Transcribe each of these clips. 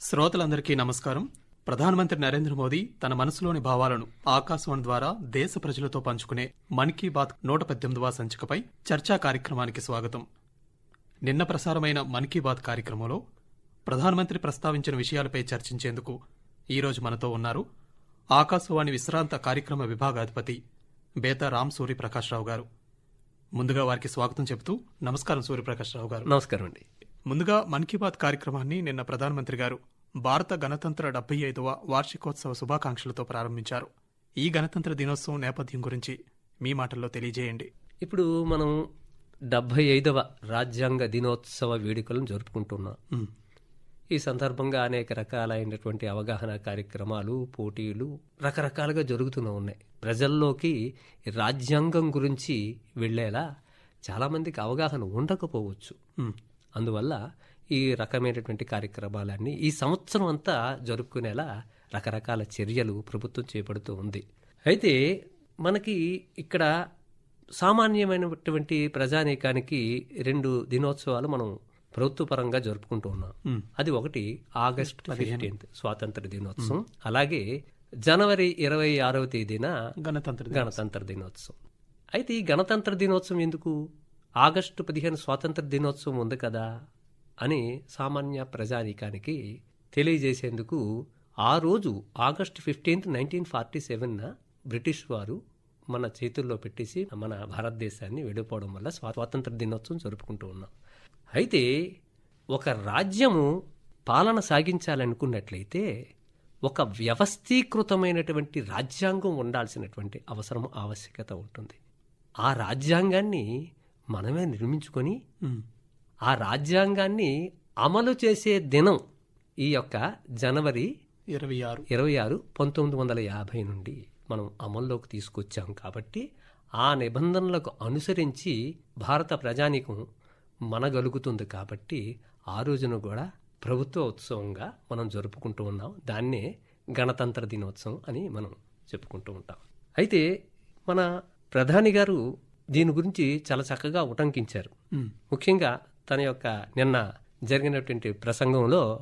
శ్రోతలందరికీ నమస్కారం. ప్రధానమంత్రి నరేంద్ర మోదీ తన మనసులోని భావాలను ఆకాశవాణి ద్వారా దేశ ప్రజలతో పంచుకునే మన్ కీ బాత్ నూట పద్దెనిమిదవ సంచికపై చర్చా కార్యక్రమానికి స్వాగతం. నిన్న ప్రసారమైన మన్ కీ బాత్ కార్యక్రమంలో ప్రధానమంత్రి ప్రస్తావించిన విషయాలపై చర్చించేందుకు ఈరోజు మనతో ఉన్నారు ఆకాశవాణి విశ్రాంత కార్యక్రమ విభాగాధిపతి బేతా రామ్ సూర్యప్రకాశ్రావు గారు. ముందుగా వారికి స్వాగతం చెబుతూ నమస్కారం సూర్యప్రకాశ్రావు గారు. నమస్కారం అండి. ముందుగా మన్ కీ బాత్ కార్యక్రమాన్ని నిన్న ప్రధానమంత్రి గారు భారత గణతంత్ర డెబ్బై ఐదవ వార్షికోత్సవ శుభాకాంక్షలతో ప్రారంభించారు. ఈ గణతంత్ర దినోత్సవం నేపథ్యం గురించి మీ మాటల్లో తెలియజేయండి. ఇప్పుడు మనం డెబ్భై ఐదవ రాజ్యాంగ దినోత్సవ వేడుకలను జరుపుకుంటున్నాం. ఈ సందర్భంగా అనేక రకాలైనటువంటి అవగాహన కార్యక్రమాలు పోటీలు రకరకాలుగా జరుగుతూనే ఉన్నాయి. ప్రజల్లోకి రాజ్యాంగం గురించి వెళ్ళేలా చాలామందికి అవగాహన ఉండకపోవచ్చు. అందువల్ల ఈ రకమైనటువంటి కార్యక్రమాలన్నీ ఈ సంవత్సరం అంతా జరుపుకునేలా రకరకాల చర్యలు ప్రభుత్వం చేపడుతూ ఉంది. అయితే మనకి ఇక్కడ సామాన్యమైనటువంటి ప్రజానీకానికి రెండు దినోత్సవాలు మనం ప్రభుత్వ పరంగా జరుపుకుంటూ ఉన్నాం. అది ఒకటి ఆగస్ట్ ఫిఫ్టీన్త్ స్వాతంత్ర దినోత్సవం. అలాగే జనవరి ఇరవై ఆరవ తేదీన గణతంత్ర. గణతంత్ర దినోత్సవం. అయితే ఈ గణతంత్ర దినోత్సవం ఎందుకు? ఆగస్టు పదిహేను స్వాతంత్ర దినోత్సవం ఉంది కదా అని సామాన్య ప్రజానీకానికి తెలియజేసేందుకు ఆ రోజు ఆగస్టు ఫిఫ్టీన్త్ నైన్టీన్ ఫార్టీ సెవెన్న బ్రిటిష్ వారు మన చేతుల్లో పెట్టేసి మన భారతదేశాన్ని వెళ్ళిపోవడం వల్ల స్వాతంత్ర దినోత్సవం జరుపుకుంటూ ఉన్నాం. అయితే ఒక రాజ్యము పాలన సాగించాలనుకున్నట్లయితే ఒక వ్యవస్థీకృతమైనటువంటి రాజ్యాంగం ఉండాల్సినటువంటి అవసరం ఆవశ్యకత ఉంటుంది. ఆ రాజ్యాంగాన్ని మనమే నిర్మించుకొని ఆ రాజ్యాంగాన్ని అమలు చేసే దినం ఈ యొక్క జనవరి ఇరవై ఆరు. ఇరవై ఆరు పంతొమ్మిది వందల యాభై నుండి మనం అమల్లోకి తీసుకొచ్చాం కాబట్టి ఆ నిబంధనలకు అనుసరించి భారత ప్రజానీకం మనగలుగుతుంది కాబట్టి ఆ రోజున కూడా ప్రభుత్వ ఉత్సవంగా మనం జరుపుకుంటూ ఉన్నాం. దాన్నే గణతంత్ర దినోత్సవం అని మనం చెప్పుకుంటూ ఉంటాం. అయితే మన ప్రధాని గారు దీని గురించి చాలా చక్కగా ఉటంకించారు. ముఖ్యంగా తన యొక్క నిన్న జరిగినటువంటి ప్రసంగంలో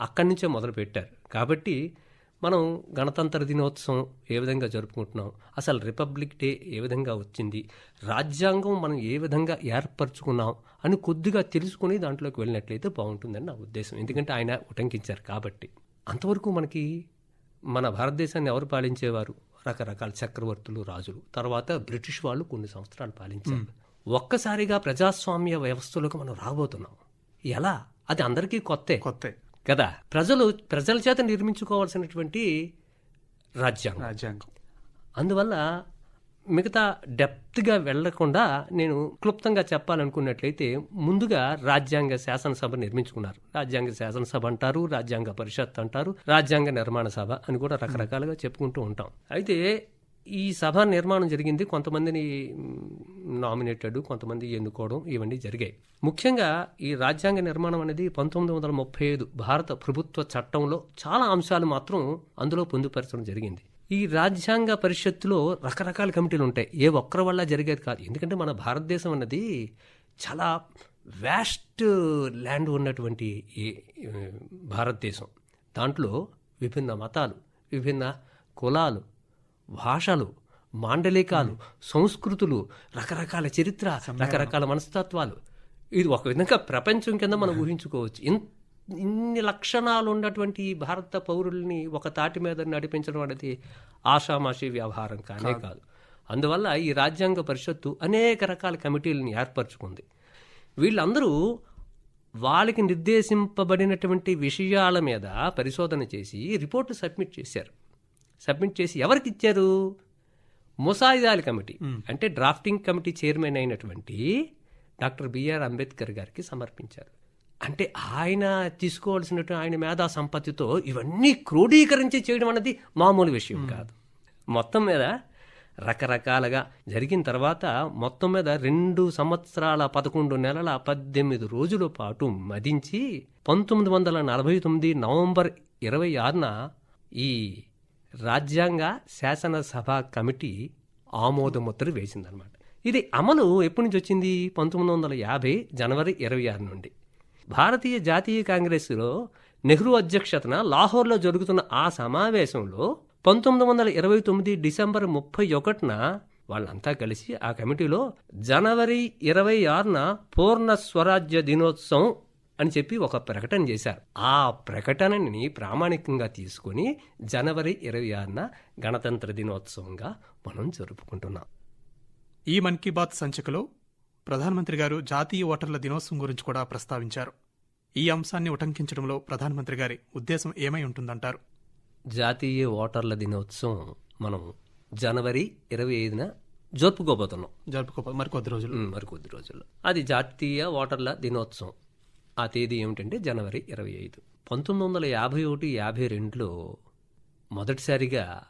అక్కడి నుంచే మొదలుపెట్టారు కాబట్టి మనం గణతంత్ర దినోత్సవం ఏ విధంగా జరుపుకుంటున్నాం అసలు రిపబ్లిక్ డే ఏ విధంగా వచ్చింది రాజ్యాంగం మనం ఏ విధంగా ఏర్పరచుకున్నాం అని కొద్దిగా తెలుసుకుని దాంట్లోకి వెళ్ళినట్లయితే బాగుంటుందని నా ఉద్దేశం. ఎందుకంటే ఆయన ఉటంకించారు కాబట్టి. అంతవరకు మనకి మన భారతదేశాన్ని ఎవరు పాలించేవారు? రకరకాల చక్రవర్తులు రాజులు. తర్వాత బ్రిటిష్ వాళ్ళు కొన్ని సంవత్సరాలు పాలించారు. ఒక్కసారిగా ప్రజాస్వామ్య వ్యవస్థలోకి మనం రాబోతున్నాం. ఎలా? అది అందరికీ కొత్తే. కొత్త. కదా? ప్రజలు ప్రజల చేత నిర్మించుకోవాల్సినటువంటి రాజ్యాంగం. రాజ్యాంగం. అందువల్ల మిగతా డెప్త్గా వెళ్ళకుండా నేను క్లుప్తంగా చెప్పాలనుకున్నట్లయితే ముందుగా రాజ్యాంగ శాసనసభ నిర్మించుకున్నారు. రాజ్యాంగ శాసనసభ అంటారు రాజ్యాంగ పరిషత్ అంటారు రాజ్యాంగ నిర్మాణ సభ అని కూడా రకరకాలుగా చెప్పుకుంటూ ఉంటాం. అయితే ఈ సభ నిర్మాణం జరిగింది కొంతమందిని నామినేటెడ్ కొంతమంది ఎన్నుకోవడం ఇవన్నీ జరిగాయి. ముఖ్యంగా ఈ రాజ్యాంగ నిర్మాణం అనేది పంతొమ్మిది వందల ముప్పై ఐదు భారత ప్రభుత్వ చట్టంలో చాలా అంశాలు మాత్రం అందులో పొందుపరచడం జరిగింది. ఈ రాజ్యాంగ పరిషత్తులో రకరకాల కమిటీలు ఉంటాయి. ఏ ఒక్కరి వల్ల జరిగేది కాదు. ఎందుకంటే మన భారతదేశం అన్నది చాలా వ్యాస్ట్ ల్యాండ్ ఉన్నటువంటి భారతదేశం. దాంట్లో విభిన్న మతాలు విభిన్న కులాలు భాషలు మాండలికాలు సంస్కృతులు రకరకాల చరిత్ర రకరకాల మనస్తత్వాలు. ఇది ఒక విధంగా ప్రపంచం కింద మనం ఊహించుకోవచ్చు. ఇన్ ఇన్ని లక్షణాలు ఉన్నటువంటి ఈ భారత పౌరుల్ని ఒక తాటి మీద నడిపించడం అనేది ఆషామాషి వ్యవహారం కానే కాదు. అందువల్ల ఈ రాజ్యాంగ పరిషత్తు అనేక రకాల కమిటీలను ఏర్పరచుకుంది. వీళ్ళందరూ వాళ్ళకి నిర్దేశింపబడినటువంటి విషయాల మీద పరిశోధన చేసి రిపోర్టు సబ్మిట్ చేశారు. సబ్మిట్ చేసి ఎవరికి ఇచ్చారు? ముసాయిదాల కమిటీ. అంటే డ్రాఫ్టింగ్ కమిటీ చైర్మన్ అయినటువంటి డాక్టర్ బిఆర్ అంబేద్కర్ గారికి సమర్పించారు. అంటే ఆయన తీసుకోవాల్సినట్టు ఆయన మేధా సంపత్తితో ఇవన్నీ క్రోడీకరించి చేయడం అనేది మామూలు విషయం కాదు. మొత్తం మీద రకరకాలుగా జరిగిన తర్వాత మొత్తం మీద రెండు సంవత్సరాల పదకొండు నెలల పద్దెనిమిది రోజుల పాటు మదించి పంతొమ్మిది వందల నలభై తొమ్మిది నవంబర్ ఇరవై ఆరున ఈ రాజ్యాంగ శాసనసభ కమిటీ ఆమోదముద్ర వేసిందనమాట ఇది అమలు ఎప్పటి నుంచి వచ్చింది? పంతొమ్మిది వందల యాభై జనవరి ఇరవై ఆరు నుండి. భారతీయ జాతీయ కాంగ్రెస్లో నెహ్రూ అధ్యక్షతన లాహోర్లో జరుగుతున్న ఆ సమావేశంలో పంతొమ్మిది వందల ఇరవై తొమ్మిది డిసెంబర్ ముప్పై ఒకటిన వాళ్ళంతా కలిసి ఆ కమిటీలో జనవరి ఇరవై ఆరున పూర్ణ స్వరాజ్య దినోత్సవం అని చెప్పి ఒక ప్రకటన చేశారు. ఆ ప్రకటనని ప్రామాణికంగా తీసుకొని జనవరి ఇరవై ఆరున గణతంత్ర దినోత్సవంగా మనం జరుపుకుంటున్నాం. ఈ మన్ కీ బాత్ సంచికలో ప్రధానమంత్రి గారు జాతీయ ఓటర్ల దినోత్సవం గురించి కూడా ప్రస్తావించారు. ఈ అంశాన్ని ఉటంకించడంలో ప్రధానమంత్రి గారి ఉద్దేశం ఏమై ఉంటుందంటారు? జాతీయ ఓటర్ల దినోత్సవం మనం జనవరి ఇరవై ఐదున జరుపుకోబోతున్నాం. జరుపుకో మరి కొద్ది రోజులు. ఉమ్, మరి కొద్ది రోజుల్లో అది జాతీయ ఓటర్ల దినోత్సవం. ఆ తేదీ ఏమిటంటే జనవరి ఇరవై ఐదు. పంతొమ్మిది వందల యాభై ఒకటి యాభై రెండులో మొదటిసారిగా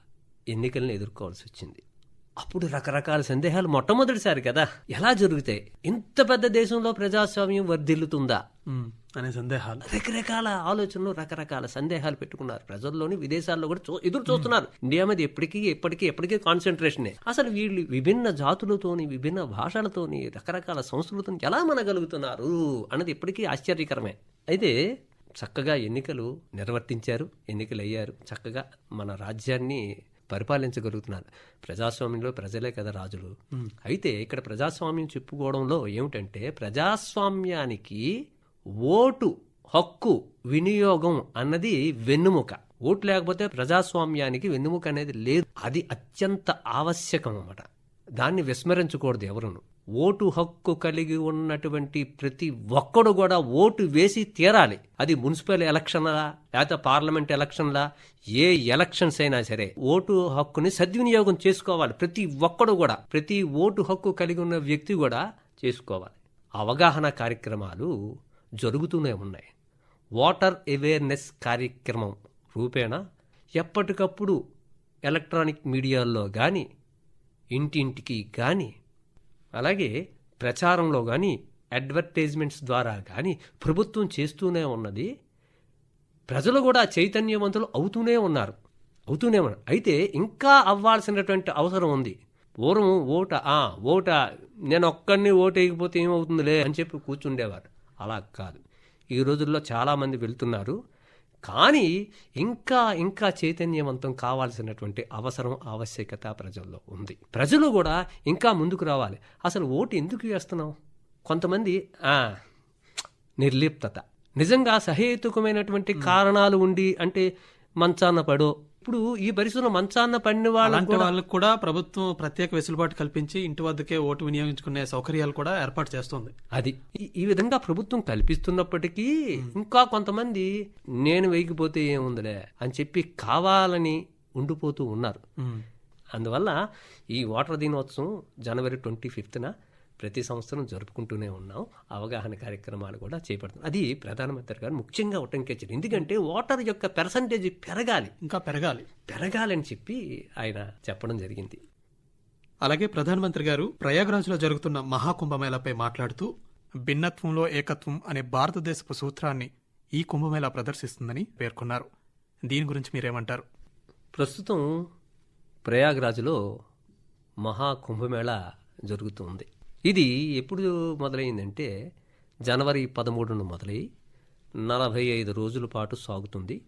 ఎన్నికలను ఎదుర్కోవాల్సి వచ్చింది. అప్పుడు రకరకాల సందేహాలు మొట్టమొదటిసారి కదా. ఎలా జరుగుతాయి? ఇంత పెద్ద దేశంలో ప్రజాస్వామ్యం వర్ధిల్లుతుందా? అనే సందేహాలు. రకరకాల ఆలోచనలు రకరకాల సందేహాలు పెట్టుకున్నారు. ప్రజల్లోని విదేశాల్లో కూడా ఎదురు చూస్తున్నారు. ఇండియా మీద ఎప్పటికీ ఎప్పటికీ ఎప్పటికీ కాన్సన్ట్రేషనే అసలు వీళ్ళు విభిన్న జాతులతోని విభిన్న భాషలతోని రకరకాల సంస్కృతిని ఎలా మనగలుగుతున్నారు అన్నది ఇప్పటికీ ఆశ్చర్యకరమే. అయితే చక్కగా ఎన్నికలు నిర్వర్తించారు ఎన్నికలు అయ్యారు చక్కగా మన రాజ్యాన్ని పరిపాలించగలుగుతున్నారు. ప్రజాస్వామ్యంలో ప్రజలే కదా రాజులు. అయితే ఇక్కడ ప్రజాస్వామ్యం చెప్పుకోవడంలో ఏమిటంటే ప్రజాస్వామ్యానికి ఓటు హక్కు వినియోగం అన్నది వెన్నుముక. ఓటు లేకపోతే ప్రజాస్వామ్యానికి వెన్నుముక అనేది లేదు. అది అత్యంత ఆవశ్యకం అన్నమాట. దాన్ని విస్మరించకూడదు ఎవరును. ఓటు హక్కు కలిగి ఉన్నటువంటి ప్రతి ఒక్కడు కూడా ఓటు వేసి తీరాలి. అది మున్సిపల్ ఎలక్షన్లా లేకపోతే పార్లమెంట్ ఎలక్షన్లా ఏ ఎలక్షన్స్ అయినా సరే ఓటు హక్కుని సద్వినియోగం చేసుకోవాలి. ప్రతి ఒక్కడు కూడా ప్రతి ఓటు హక్కు కలిగి ఉన్న వ్యక్తి కూడా చేసుకోవాలి. అవగాహన కార్యక్రమాలు జరుగుతూనే ఉన్నాయి. వాటర్ అవేర్నెస్ కార్యక్రమం రూపేణ ఎప్పటికప్పుడు ఎలక్ట్రానిక్ మీడియాల్లో కానీ ఇంటింటికి కానీ అలాగే ప్రచారంలో కానీ అడ్వర్టైజ్మెంట్స్ ద్వారా కానీ ప్రభుత్వం చేస్తూనే ఉన్నది. ప్రజలు కూడా చైతన్యవంతులు అవుతూనే ఉన్నారు. అవుతూనే ఉన్నారు. అయితే ఇంకా అవ్వాల్సినటువంటి అవసరం ఉంది. పూర్వం ఓట ఆ ఓట నేను ఒక్కడిని ఓటేయకపోతే ఏమవుతుందిలే అని చెప్పి కూర్చుండేవారు. అలా కాదు. ఈ రోజుల్లో చాలామంది వెళ్తున్నారు. కానీ ఇంకా ఇంకా చైతన్యవంతం కావాల్సినటువంటి అవసరం ఆవశ్యకత ప్రజల్లో ఉంది. ప్రజలు కూడా ఇంకా ముందుకు రావాలి. అసలు ఓటు ఎందుకు వేస్తున్నాం కొంతమంది "ఆ, నిర్లిప్తత. నిజంగా సహేతుకమైనటువంటి కారణాలు ఉండి అంటే మంచాన్న పడో ఇప్పుడు ఈ పరిస్థితుల్లో మంచాన్న పడిన వాళ్ళ వాళ్ళకు కూడా ప్రభుత్వం ప్రత్యేక వెసులుబాటు కల్పించి ఇంటి వద్దకే ఓటు వినియోగించుకునే సౌకర్యాలు కూడా ఏర్పాటు చేస్తుంది. అది. ఈ- ఈ విధంగా ప్రభుత్వం కల్పిస్తున్నప్పటికీ ఇంకా కొంతమంది నేను వేయకపోతే ఏముందిలే అని చెప్పి కావాలని ఉండిపోతూ ఉన్నారు. అందువల్ల ఈ ఓటర్ దినోత్సవం జనవరి ట్వంటీ ఫిఫ్త్న ప్రతి సంవత్సరం జరుపుకుంటూనే ఉన్నాం. అవగాహన కార్యక్రమాలు కూడా చేపడుతున్నాం. అది ప్రధానమంత్రి గారు ముఖ్యంగా ఉటంకించారు. ఎందుకంటే ఓటర్ యొక్క పెర్సంటేజ్ పెరగాలి. ఇంకా పెరగాలి. పెరగాలని చెప్పి ఆయన చెప్పడం జరిగింది. అలాగే ప్రధానమంత్రి గారు ప్రయాగ్రాజ్లో జరుగుతున్న మహాకుంభమేళాపై మాట్లాడుతూ భిన్నత్వంలో ఏకత్వం అనే భారతదేశపు సూత్రాన్ని ఈ కుంభమేళా ప్రదర్శిస్తుందని పేర్కొన్నారు. దీని గురించి మీరేమంటారు? ప్రస్తుతం ప్రయాగ్రాజ్లో మహా కుంభమేళ జరుగుతుంది ఇది ఎప్పుడు మొదలైందంటే జనవరి పదమూడున మొదలై నలభై ఐదు రోజుల పాటు సాగుతుంది.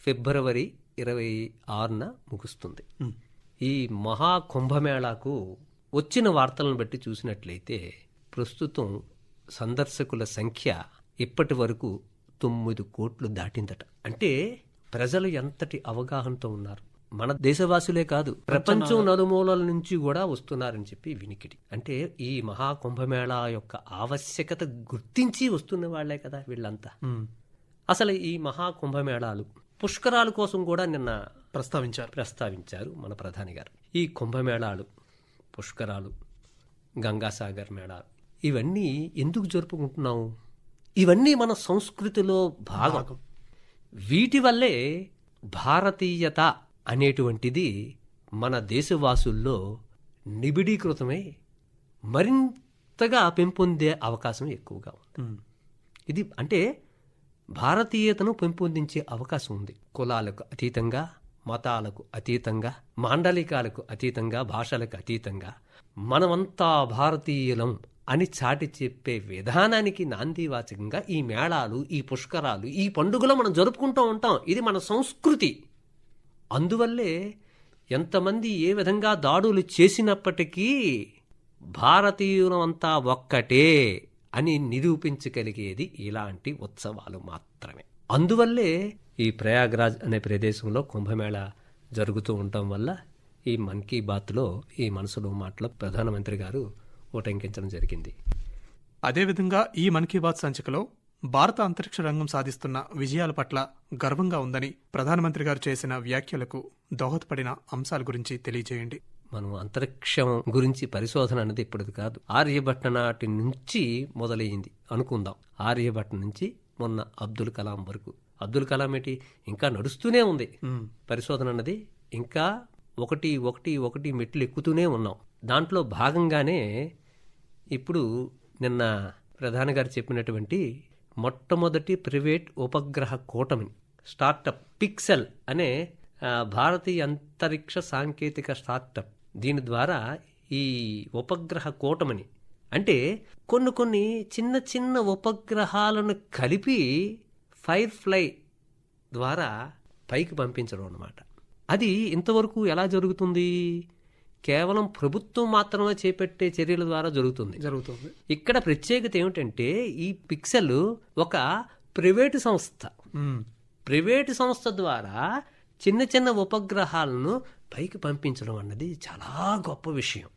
ఫిబ్రవరి ఇరవై ఆరున ముగుస్తుంది. ఈ మహా కుంభమేళాకు వచ్చిన వార్తలను బట్టి చూసినట్లయితే ప్రస్తుతం సందర్శకుల సంఖ్య ఇప్పటి వరకు తొమ్మిది కోట్లు దాటిందట. అంటే ప్రజలు ఎంతటి అవగాహనతో ఉన్నారు? మన దేశవాసులే కాదు ప్రపంచం నలుమూలల నుంచి కూడా వస్తున్నారని చెప్పి వినికిడి. అంటే ఈ మహా కుంభమేళా యొక్క ఆవశ్యకత గుర్తించి వస్తున్న వాళ్ళే కదా వీళ్ళంతా. అసలు ఈ మహా కుంభమేళాలు పుష్కరాల కోసం కూడా నిన్న ప్రస్తావించారు. ప్రస్తావించారు మన ప్రధాని గారు. ఈ కుంభమేళాలు పుష్కరాలు గంగాసాగర్ మేళాలు ఇవన్నీ ఎందుకు జరుపుకుంటున్నాము ఇవన్నీ మన సంస్కృతిలో భాగం. వీటి వల్లే భారతీయత అనేటువంటిది మన దేశవాసుల్లో నిబిడీకృతమై మరింతగా పెంపొందే అవకాశం ఎక్కువగా ఉంది. ఇది అంటే భారతీయతను పెంపొందించే అవకాశం ఉంది. కులాలకు అతీతంగా మతాలకు అతీతంగా మాండలికాలకు అతీతంగా భాషలకు అతీతంగా మనమంతా భారతీయులం అని చాటి చెప్పే విధానానికి నాందివాచకంగా ఈ మేళాలు ఈ పుష్కరాలు ఈ పండుగలు మనం జరుపుకుంటూ ఉంటాం. ఇది మన సంస్కృతి. అందువల్లే ఎంతమంది ఏ విధంగా దాడులు చేసినప్పటికీ భారతీయులమంతా ఒక్కటే అని నిరూపించగలిగేది ఇలాంటి ఉత్సవాలు మాత్రమే. అందువల్లే ఈ ప్రయాగ్రాజ్ అనే ప్రదేశంలో కుంభమేళ జరుగుతూ ఉండటం వల్ల ఈ మన్ కీ బాత్లో ఈ మనసులో మాటలో ప్రధానమంత్రి గారు ఉటంకించడం జరిగింది. అదేవిధంగా ఈ మన్ కీ బాత్ సంచికలో భారత అంతరిక్ష రంగం సాధిస్తున్న విజయాల పట్ల గర్వంగా ఉందని ప్రధానమంత్రి గారు చేసిన వ్యాఖ్యలకు దోహదపడిన అంశాల గురించి తెలియజేయండి. మనం అంతరిక్షం గురించి పరిశోధన అనేది ఇప్పటిది కాదు. ఆర్యభట్ట నాటి నుంచి మొదలైంది అనుకుందాం. ఆర్యభట్ట నుంచి మొన్న అబ్దుల్ కలాం వరకు. అబ్దుల్ కలాం ఏంటి? ఇంకా నడుస్తూనే ఉంది. పరిశోధన అన్నది ఇంకా ఒకటి ఒకటి ఒకటి మెట్లు ఎక్కుతూనే ఉన్నాం. దాంట్లో భాగంగానే ఇప్పుడు నిన్న ప్రధాని గారు చెప్పినటువంటి మొట్టమొదటి ప్రైవేట్ ఉపగ్రహ కూటమి స్టార్టప్ పిక్సెల్ అనే భారతీయ అంతరిక్ష సాంకేతిక స్టార్టప్ దీని ద్వారా ఈ ఉపగ్రహ కూటమిని అంటే కొన్ని కొన్ని చిన్న చిన్న ఉపగ్రహాలను కలిపి ఫైర్ ఫ్లై ద్వారా పైకి పంపించడం అన్నమాట. అది ఇంతవరకు ఎలా జరుగుతుంది? కేవలం ప్రభుత్వం మాత్రమే చేపట్టే చర్యల ద్వారా జరుగుతుంది. జరుగుతుంది. ఇక్కడ ప్రత్యేకత ఏమిటంటే ఈ పిక్సెల్ ఒక ప్రైవేటు సంస్థ. ప్రైవేటు సంస్థ ద్వారా చిన్న చిన్న ఉపగ్రహాలను పైకి పంపించడం అన్నది చాలా గొప్ప విషయం.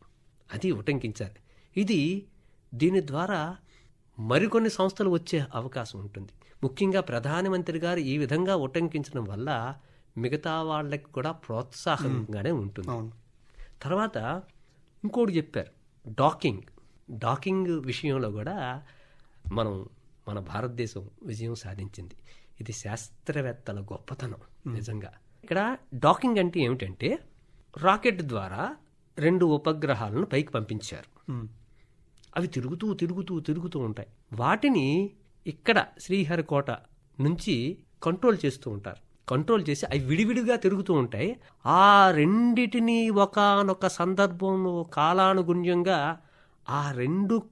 అది ఉటంకించాలి. ఇది దీని ద్వారా మరికొన్ని సంస్థలు వచ్చే అవకాశం ఉంటుంది. ముఖ్యంగా ప్రధానమంత్రి గారు ఈ విధంగా ఉటంకించడం వల్ల మిగతా వాళ్ళకి కూడా ప్రోత్సాహంగానే ఉంటుంది. అవును. తర్వాత ఇంకోటి చెప్పారు. డాకింగ్. డాకింగ్ విషయంలో కూడా మనం మన భారతదేశం విజయం సాధించింది. ఇది శాస్త్రవేత్తల గొప్పతనం నిజంగా. ఇక్కడ డాకింగ్ అంటే ఏమిటంటే రాకెట్ ద్వారా రెండు ఉపగ్రహాలను పైకి పంపించారు. అవి తిరుగుతూ తిరుగుతూ తిరుగుతూ ఉంటాయి. వాటిని ఇక్కడ శ్రీహరికోట నుంచి కంట్రోల్ చేస్తూ ఉంటారు. కంట్రోల్ చేసి అవి విడివిడిగా తిరుగుతూ ఉంటాయి. ఆ రెండిటిని ఒకానొక సందర్భంలో కాలానుగుణ్యంగా ఆ రెండు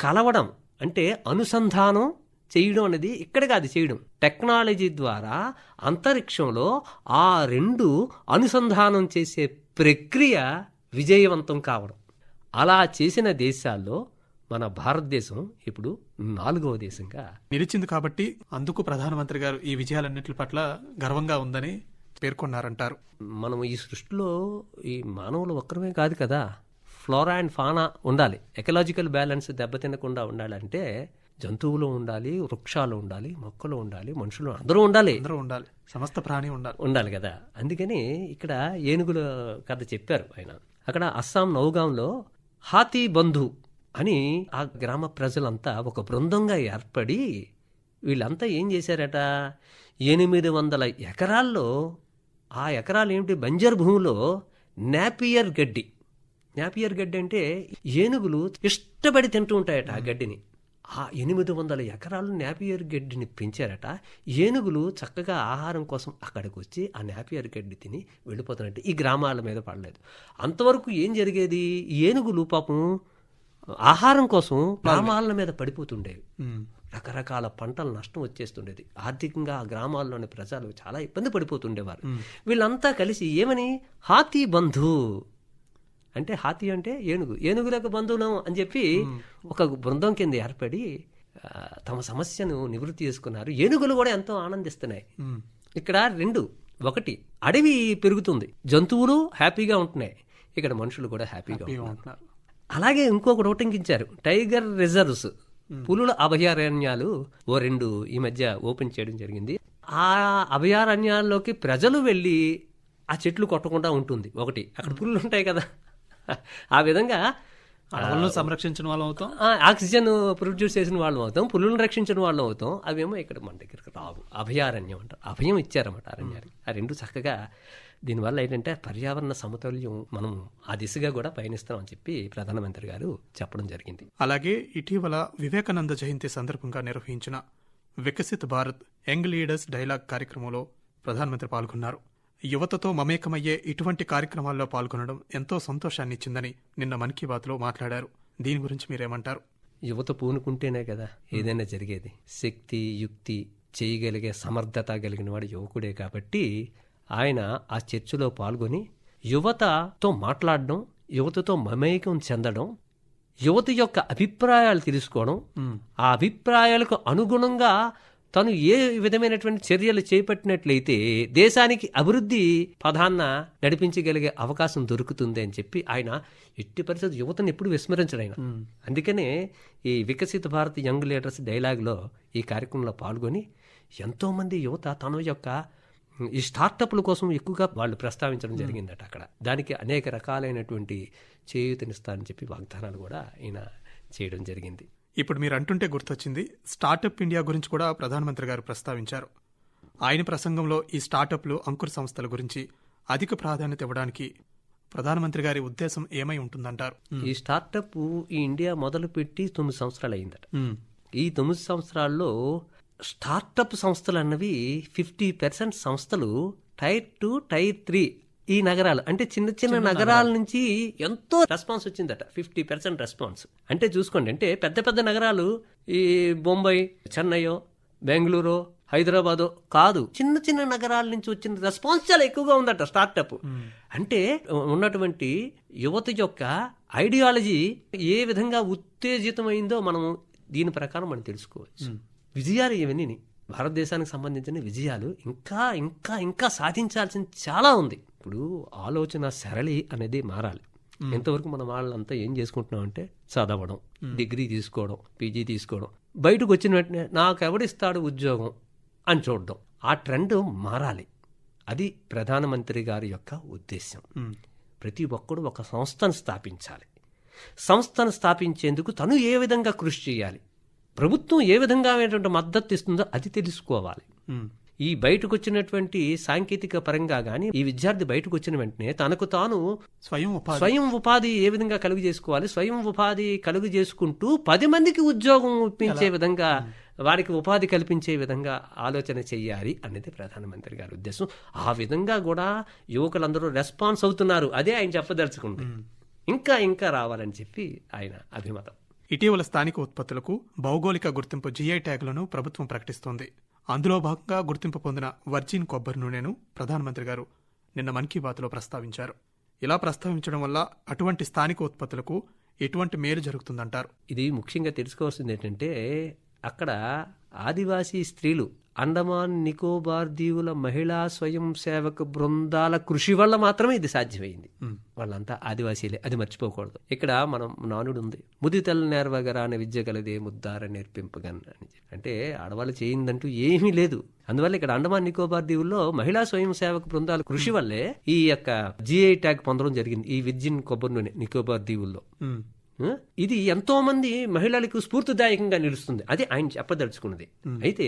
కలవడం అంటే అనుసంధానం చేయడం అనేది ఇక్కడ కాదు చేయడం. టెక్నాలజీ ద్వారా అంతరిక్షంలో ఆ రెండు అనుసంధానం చేసే ప్రక్రియ విజయవంతం కావడం. అలా చేసిన దేశాల్లో మన భారతదేశం ఇప్పుడు నాలుగవ దేశంగా నిలిచింది కాబట్టి అందుకు ప్రధానమంత్రి గారు ఈ విజయాలన్నిటి పట్ల గర్వంగా ఉందని పేర్కొన్నారంటారు. మనం ఈ సృష్టిలో ఈ మానవులు ఒక్కరమే కాదు కదా ఫ్లోరా అండ్ ఫానా ఉండాలి. ఎకలాజికల్ బ్యాలెన్స్ దెబ్బతినకుండా ఉండాలంటే జంతువులు ఉండాలి వృక్షాలు ఉండాలి మొక్కలు ఉండాలి మనుషులు అందరూ ఉండాలి. అందరూ ఉండాలి. సమస్త ప్రాణి ఉండాలి. ఉండాలి కదా. అందుకని ఇక్కడ ఏనుగుల కథ చెప్పారు ఆయన. అక్కడ అస్సాం నౌగాంలో హాతీ బంధు అని ఆ గ్రామ ప్రజలంతా ఒక బృందంగా ఏర్పడి వీళ్ళంతా ఏం చేశారట? ఎనిమిది వందల ఎకరాల్లో ఆ ఎకరాలు ఏమిటి బంజర్ భూమిలో నాపియర్ గడ్డి. నాపియర్ గడ్డి అంటే ఏనుగులు ఇష్టపడి తింటూ ఉంటాయట ఆ గడ్డిని. ఆ ఎనిమిది వందల ఎకరాలు నాపియర్ గడ్డిని పెంచారట. ఏనుగులు చక్కగా ఆహారం కోసం అక్కడికి వచ్చి ఆ నాపియర్ గడ్డి తిని వెళ్ళిపోతున్నట్టు ఈ గ్రామాల మీద పడలేదు. అంతవరకు ఏం జరిగేది? ఏనుగులు పాపం ఆహారం కోసం గ్రామాల మీద పడిపోతుండేవి రకరకాల పంటలు నష్టం వచ్చేస్తుండేది. ఆర్థికంగా ఆ గ్రామాల్లోని ప్రజలు చాలా ఇబ్బంది పడిపోతుండేవారు. వీళ్ళంతా కలిసి ఏమని? హాతీ బంధు. అంటే హాతీ అంటే ఏనుగు. ఏనుగులకు బంధువులం అని చెప్పి ఒక బృందం కింద ఏర్పడి తమ సమస్యను నివృత్తి చేసుకున్నారు. ఏనుగులు కూడా ఎంతో ఆనందిస్తున్నాయి. ఇక్కడ రెండు. ఒకటి అడవి పెరుగుతుంది. జంతువులు హ్యాపీగా ఉంటున్నాయి. ఇక్కడ మనుషులు కూడా హ్యాపీగా హ్యాపీగా ఉంటున్నారు. అలాగే ఇంకొకటి ఉటంకించారు టైగర్ రిజర్వ్స్. పులుల అభయారణ్యాలు ఓ రెండు ఈ మధ్య ఓపెన్ చేయడం జరిగింది. ఆ అభయారణ్యాల్లోకి ప్రజలు వెళ్ళి ఆ చెట్లు కొట్టకుండా ఉంటుంది. ఒకటి అక్కడ పులులు ఉంటాయి కదా. ఆ విధంగా అడవులను సంరక్షించిన వాళ్ళం అవుతాం. ఆక్సిజన్ ప్రొడ్యూస్ చేసిన వాళ్ళం అవుతాం. పులులను రక్షించిన వాళ్ళం అవుతాం. అవేమో ఇక్కడ మన దగ్గరికి రావు. అభయారణ్యం అంటారు. అభయం ఇచ్చారన్నమాట అరణ్యానికి. ఆ రెండు చక్కగా దీనివల్ల ఏంటంటే పర్యావరణ సమతుల్యం మనం ఆ దిశగా కూడా పయనిస్తాం అని చెప్పి ప్రధానమంత్రి గారు చెప్పడం జరిగింది. అలాగే ఇటీవల వివేకానంద జయంతి సందర్భంగా నిర్వహించిన Viksit Bharat young leaders dialogue కార్యక్రమంలో ప్రధానమంత్రి పాల్గొన్నారు. యువతతో మమేకమయ్యే ఇటువంటి కార్యక్రమాల్లో పాల్గొనడం ఎంతో సంతోషాన్ని ఇచ్చిందని నిన్న మన్ కీ బాత్లో మాట్లాడారు. దీని గురించి మీరేమంటారు? యువత పూనుకుంటేనే కదా ఏదైనా జరిగేది. శక్తి యుక్తి చేయగలిగే సమర్థత కలిగిన వాడు యువకుడే కాబట్టి ఆయన ఆ చర్చలో పాల్గొని యువతతో మాట్లాడడం యువతతో మమేకం చెందడం యువత యొక్క అభిప్రాయాలు తెలుసుకోవడం ఆ అభిప్రాయాలకు అనుగుణంగా తను ఏ విధమైనటువంటి చర్యలు చేపట్టినట్లయితే దేశానికి అభివృద్ధి పదాన్న నడిపించగలిగే అవకాశం దొరుకుతుంది అని చెప్పి ఆయన ఎట్టి పరిస్థితి యువతను ఎప్పుడు విస్మరించడు ఆయన. అందుకనే ఈ వికసిత భారత్ యంగ్ లీడర్స్ డైలాగ్లో ఈ కార్యక్రమంలో పాల్గొని ఎంతోమంది యువత తన యొక్క ఈ స్టార్టప్ల కోసం ఎక్కువగా వాళ్ళు ప్రస్తావించడం జరిగిందట అక్కడ. దానికి అనేక రకాలైనటువంటి చేయూతనిస్తానని చెప్పి వాగ్దానాలు కూడా ఈయన చేయడం జరిగింది. ఇప్పుడు మీరు అంటుంటే గుర్తొచ్చింది స్టార్టప్ ఇండియా గురించి కూడా ప్రధానమంత్రి గారు ప్రస్తావించారు. ఆయన ప్రసంగంలో ఈ స్టార్టప్లు అంకుర సంస్థల గురించి అధిక ప్రాధాన్యత ఇవ్వడానికి ప్రధానమంత్రి గారి ఉద్దేశం ఏమై ఉంటుందంటారు? ఈ స్టార్టప్ ఈ ఇండియా మొదలుపెట్టి తొమ్మిది సంవత్సరాలు అయిందట. ఈ తొమ్మిది సంవత్సరాల్లో స్టార్టప్ సంస్థలు అన్నవి ఫిఫ్టీ పర్సెంట్ సంస్థలు టైర్ టూ టైర్ త్రీ ఈ నగరాలు. అంటే చిన్న చిన్న నగరాల నుంచి ఎంతో రెస్పాన్స్ వచ్చిందట. Fifty percent response. అంటే చూసుకోండి అంటే పెద్ద పెద్ద నగరాలు ఈ బొంబాయి చెన్నైయో బెంగళూరు హైదరాబాదు కాదు. చిన్న చిన్న నగరాల నుంచి వచ్చిన రెస్పాన్స్ చాలా ఎక్కువగా ఉందట స్టార్టప్. అంటే ఉన్నటువంటి యువత యొక్క ఐడియాలజీ ఏ విధంగా ఉత్తేజితమైందో మనం దీని ప్రకారం మనం తెలుసుకోవచ్చు. విజయాలు ఇవన్నీ భారతదేశానికి సంబంధించిన విజయాలు ఇంకా ఇంకా ఇంకా సాధించాల్సింది చాలా ఉంది. ఇప్పుడు ఆలోచన సరళి అనేది మారాలి. ఎంతవరకు మన వాళ్ళంతా ఏం చేసుకుంటున్నాం అంటే చదవడం డిగ్రీ తీసుకోవడం పీజీ తీసుకోవడం. బయటకు వచ్చిన వెంటనే నాకు ఎవడిస్తాడు ఉద్యోగం అని చూడడం. ఆ ట్రెండ్ మారాలి. అది ప్రధానమంత్రి గారి యొక్క ఉద్దేశం. ప్రతి ఒక్కడు ఒక సంస్థను స్థాపించాలి. సంస్థను స్థాపించేందుకు తను ఏ విధంగా కృషి చేయాలి? ప్రభుత్వం ఏ విధంగా మద్దతు ఇస్తుందో అది తెలుసుకోవాలి. ఈ బయటకు వచ్చినటువంటి సాంకేతిక పరంగా కానీ ఈ విద్యార్థి బయటకు వచ్చిన వెంటనే తనకు తాను స్వయం ఉపాధి. స్వయం ఉపాధి ఏ విధంగా కలుగు చేసుకోవాలి? స్వయం ఉపాధి కలుగు చేసుకుంటూ పది మందికి ఉద్యోగం ఇప్పించే విధంగా వారికి ఉపాధి కల్పించే విధంగా ఆలోచన చెయ్యాలి అనేది ప్రధానమంత్రి గారి ఉద్దేశం. ఆ విధంగా కూడా యువకులందరూ రెస్పాన్స్ అవుతున్నారు. అదే ఆయన చెప్పదలుచుకుంది. ఇంకా ఇంకా రావాలని చెప్పి ఆయన అభిమతం. ఇటీవల స్థానిక ఉత్పత్తులకు భౌగోళిక గుర్తింపు జిఐ ట్యాగులను ప్రభుత్వం ప్రకటిస్తోంది. అందులో భాగంగా గుర్తింపు పొందిన వర్జిన్ కొబ్బరి నూనెను ప్రధానమంత్రి గారు నిన్న మన్ కీ బాత్లో ప్రస్తావించారు. ఇలా ప్రస్తావించడం వల్ల అటువంటి స్థానిక ఉత్పత్తులకు ఎటువంటి మేలు జరుగుతుందంటారు? ఇది ముఖ్యంగా తెలుసుకోవాల్సింది ఏంటంటే అక్కడ ఆదివాసీ స్త్రీలు అండమాన్ నికోబార్ దీవుల మహిళా స్వయం సేవక బృందాల కృషి వల్ల మాత్రమే ఇది సాధ్యమైంది. వాళ్ళంతా ఆదివాసీలే అది మర్చిపోకూడదు. ఇక్కడ మనం నానుడు ఉంది ముది తెల్ల నేర్వగరా అనే విద్య కలదే ముద్దార నేర్పింపగన్ అని అంటే ఆడవాళ్ళు చేయిందంటూ ఏమీ లేదు. అందువల్ల ఇక్కడ అండమాన్ నికోబార్ దీవుల్లో మహిళా స్వయం సేవక బృందాల కృషి వల్లే ఈ యొక్క జిఐ ట్యాగ్ పొందడం జరిగింది ఈ విర్జిన్ కొబ్బరి నూనె నికోబార్ దీవుల్లో? ఇది ఎంతో మంది మహిళలకు స్ఫూర్తిదాయకంగా నిలుస్తుంది. అది ఆయన చెప్పదలుచుకున్నది. అయితే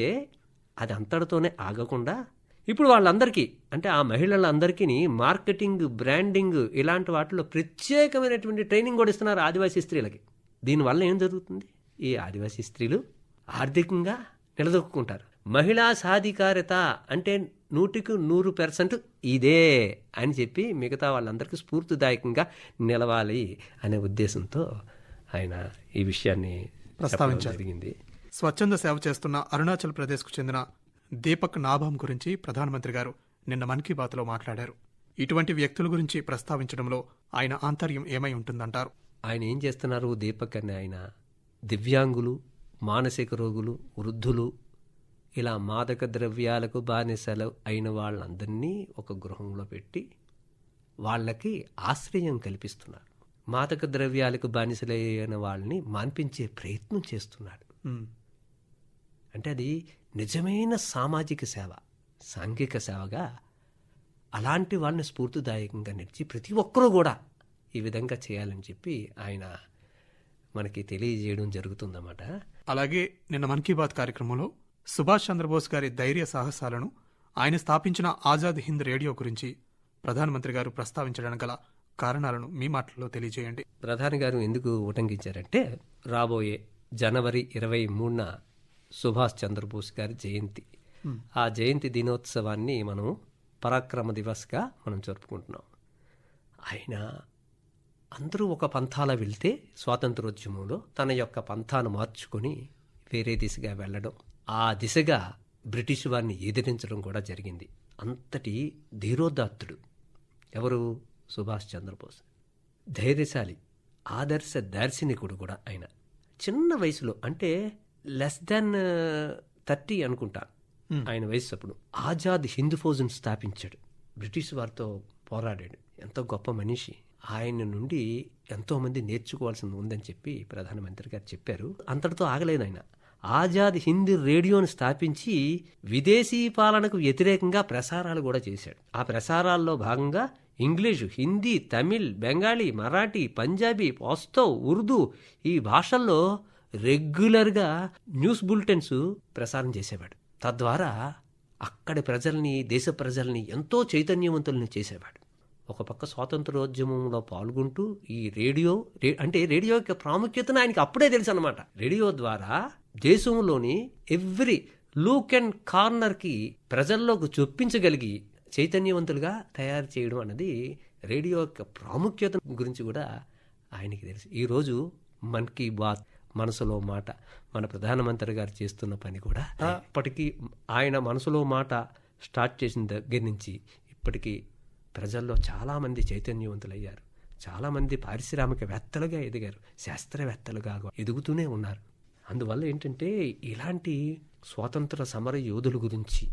అది అంతటితోనే ఆగకుండా ఇప్పుడు వాళ్ళందరికీ అంటే ఆ మహిళలందరికీ మార్కెటింగ్ బ్రాండింగ్ ఇలాంటి వాటిలో ప్రత్యేకమైనటువంటి ట్రైనింగ్ కూడా ఇస్తున్నారు ఆదివాసీ స్త్రీలకి. దీనివల్ల ఏం జరుగుతుంది? ఈ ఆదివాసీ స్త్రీలు ఆర్థికంగా నిలదొక్కుంటారు మహిళా సాధికారత అంటే నూటికి నూరు పర్సెంట్ ఇదే అని చెప్పి మిగతా వాళ్ళందరికీ స్ఫూర్తిదాయకంగా నిలవాలి అనే ఉద్దేశంతో ఆయన ఈ విషయాన్ని. జరిగింది. స్వచ్ఛంద సేవ చేస్తున్న అరుణాచల్ ప్రదేశ్కు చెందిన దీపక్ నాభాం గురించి ప్రధానమంత్రి గారు నిన్న మన్ కీ బాత్లో మాట్లాడారు. ఇటువంటి వ్యక్తుల గురించి ప్రస్తావించడంలో ఆయన ఆంతర్యం ఏమై ఉంటుందంటారు? ఆయన ఏం చేస్తున్నారు? దీపక్ అని ఆయన దివ్యాంగులు మానసిక రోగులు వృద్ధులు ఇలా మాదక ద్రవ్యాలకు బానిసలు అయిన వాళ్ళందరినీ ఒక గృహంలో పెట్టి వాళ్ళకి ఆశ్రయం కల్పిస్తున్నారు. మాదక ద్రవ్యాలకు బానిసలైన వాళ్ళని మాన్పించే ప్రయత్నం చేస్తున్నాడు. అంటే అది నిజమైన సామాజిక సేవ సాంఘిక సేవగా అలాంటి వాళ్ళని స్ఫూర్తిదాయకంగా నిలిచి ప్రతి ఒక్కరూ కూడా ఈ విధంగా చేయాలని చెప్పి ఆయన మనకి తెలియజేయడం జరుగుతుందన్నమాట. అలాగే నిన్న మన్ కీ బాత్ కార్యక్రమంలో సుభాష్ చంద్రబోస్ గారి ధైర్య సాహసాలను ఆయన స్థాపించిన ఆజాద్ హింద్ రేడియో గురించి ప్రధానమంత్రి గారు ప్రస్తావించడానికి గల కారణాలను మీ మాటల్లో తెలియజేయండి. ప్రధాని గారు ఎందుకు ఉటంకించారంటే రాబోయే జనవరి ఇరవై మూడున సుభాష్ చంద్రబోస్ గారి జయంతి. ఆ జయంతి దినోత్సవాన్ని మనం పరాక్రమ దివస్గా మనం జరుపుకుంటున్నాం. ఆయన అందరూ ఒక పంథాల వెళ్తే స్వాతంత్రోద్యమంలో తన యొక్క పంథాను మార్చుకొని వేరే దిశగా వెళ్ళడం ఆ దిశగా బ్రిటిష్ వారిని ఎదిరించడం కూడా జరిగింది. అంతటి ధీరోదాత్తుడు ఎవరు? సుభాష్ చంద్రబోస్. ధైర్యశాలి ఆదర్శ దార్శనికుడు కూడా ఆయన. చిన్న వయసులో అంటే లెస్ దాన్ థర్టీ అనుకుంటా. ఆయన వయసు అప్పుడు ఆజాద్ హిందూ ఫౌజ్ను స్థాపించాడు. బ్రిటిష్ వారితో పోరాడాడు. ఎంతో గొప్ప మనిషి. ఆయన నుండి ఎంతో మంది నేర్చుకోవాల్సింది ఉందని చెప్పి ప్రధానమంత్రి గారు చెప్పారు. అంతటితో ఆగలేదు ఆయన. ఆజాద్ హిందీ రేడియోను స్థాపించి విదేశీ పాలనకు వ్యతిరేకంగా ప్రసారాలు కూడా చేశాడు. ఆ ప్రసారాల్లో భాగంగా ఇంగ్లీషు హిందీ తమిళ్ బెంగాలీ మరాఠీ పంజాబీ పౌస్తో ఉర్దూ ఈ భాషల్లో రెగ్యులర్గా న్యూస్ బులెటిన్స్ ప్రసారం చేసేవాడు. తద్వారా అక్కడి ప్రజల్ని దేశ ప్రజల్ని ఎంతో చైతన్యవంతుల్ని చేసేవాడు. ఒక పక్క స్వాతంత్రోద్యమంలో పాల్గొంటూ ఈ రేడియో రే- అంటే రేడియో యొక్క ప్రాముఖ్యతను ఆయనకి అప్పుడే తెలుసు అనమాట రేడియో ద్వారా దేశంలోని ఎవ్రీ లూక్ అండ్ కార్నర్కి ప్రజల్లోకి చొప్పించగలిగి చైతన్యవంతులుగా తయారు చేయడం అన్నది రేడియో యొక్క ప్రాముఖ్యత గురించి కూడా ఆయనకి తెలుసు. ఈరోజు మన్ కీ బాత్ మనసులో మాట. మన ప్రధానమంత్రి గారు చేస్తున్న పని కూడా ఇప్పటికీ ఆయన మనసులో మాట స్టార్ట్ చేసిన దగ్గర నుంచి ఇప్పటికీ ప్రజల్లో చాలామంది చైతన్యవంతులయ్యారు. చాలామంది పారిశ్రామికవేత్తలుగా ఎదిగారు. శాస్త్రవేత్తలుగా ఎదుగుతూనే ఉన్నారు. అందువల్ల ఏంటంటే ఇలాంటి స్వాతంత్ర సమర యోధుల గురించి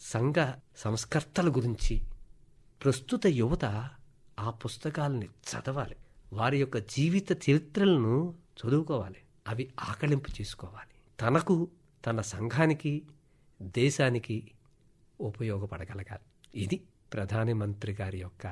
సంఘ సంస్కర్తల గురించి ప్రస్తుత యువత ఆ పుస్తకాలని చదవాలి. వారి యొక్క జీవిత చరిత్రలను చదువుకోవాలి. అవి ఆకలింపు చేసుకోవాలి. తనకు తన సంఘానికి దేశానికి ఉపయోగపడగలగాలి. ఇది ప్రధానమంత్రి గారి యొక్క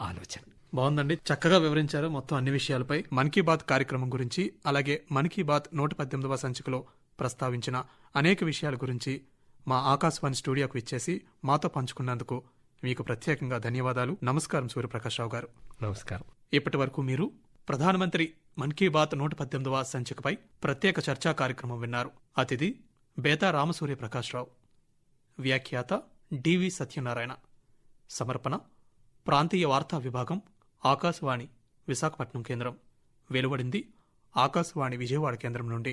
ఆలోచన. బాగుందండి. చక్కగా వివరించారు మొత్తం అన్ని విషయాలపై మన్ కీ బాత్ కార్యక్రమం గురించి అలాగే మన్ కీ బాత్ నూట పద్దెనిమిదవ సంచికలో ప్రస్తావించిన అనేక విషయాల గురించి మా ఆకాశవాణి స్టూడియోకు ఇచ్చేసి మాతో పంచుకున్నందుకు మీకు ప్రత్యేకంగా ధన్యవాదాలు. నమస్కారం సూర్యప్రకాశ్రావు గారు. నమస్కారం. ఇప్పటి వరకు మీరు ప్రధానమంత్రి మన్ కీ బాత్ నూట పద్దెనిమిదవ సంచికపై ప్రత్యేక చర్చా కార్యక్రమం విన్నారు. అతిథి బేతా రామసూర్య ప్రకాశ్రావు వ్యాఖ్యాత డివి సత్యనారాయణ. సమర్పణ ప్రాంతీయ వార్తా విభాగం ఆకాశవాణి విశాఖపట్నం కేంద్రం. వెలువడింది ఆకాశవాణి విజయవాడ కేంద్రం నుండి.